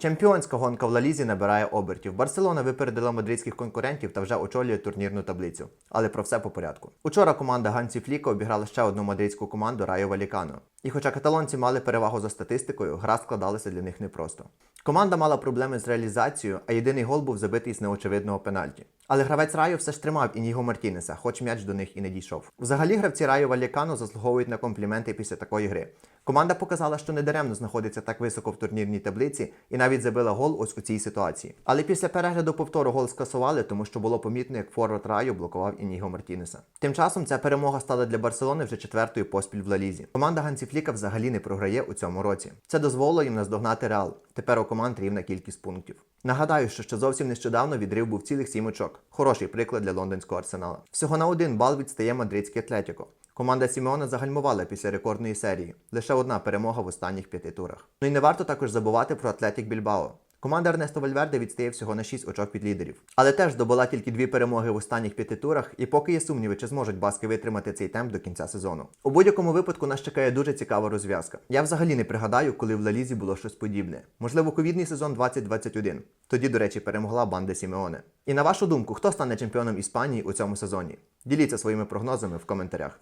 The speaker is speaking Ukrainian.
Чемпіонська гонка в Лалізі набирає обертів. Барселона випередила мадридських конкурентів та вже очолює турнірну таблицю. Але про все по порядку. Учора команда Гансі Фліка обіграла ще одну мадридську команду Райо Валікано. І хоча каталонці мали перевагу за статистикою, гра складалася для них непросто. Команда мала проблеми з реалізацією, а єдиний гол був забитий з неочевидного пенальті. Але гравець Райо все ж тримав Ініго Мартінеса, хоч м'яч до них і не дійшов. Взагалі гравці Райо Валікано заслуговують на компліменти після такої гри. Команда показала, що недаремно знаходиться так високо в турнірній таблиці і навіть забила гол ось у цій ситуації. Але після перегляду повтору гол скасували, тому що було помітно, як форвард Райо блокував Ініго Мартінеса. Тим часом ця перемога стала для Барселони вже четвертою поспіль в Лалізі. Команда Гансі Фліка взагалі не програє у цьому році. Це дозволило їм наздогнати Реал. Тепер у команд рівна кількість пунктів. Нагадаю, що ще зовсім нещодавно відрив був цілих сім очок. Хороший приклад для лондонського арсенала. Всього на один бал відстає мадридський Атлетіко. Команда Сімеона загальмувала після рекордної серії. Лише одна перемога в останніх п'яти турах. Ну і не варто також забувати про Атлетік Більбао. Команда Ернесто Вальверде відстає всього на 6 очок від лідерів. Але теж здобула тільки дві перемоги в останніх п'яти турах, і поки є сумніви, чи зможуть баски витримати цей темп до кінця сезону. У будь-якому випадку нас чекає дуже цікава розв'язка. Я взагалі не пригадаю, коли в Лалізі було щось подібне. Можливо, ковідний сезон 2021. Тоді, до речі, перемогла банда Сімеоне. І на вашу думку, хто стане чемпіоном Іспанії у цьому сезоні? Діліться своїми прогнозами в коментарях.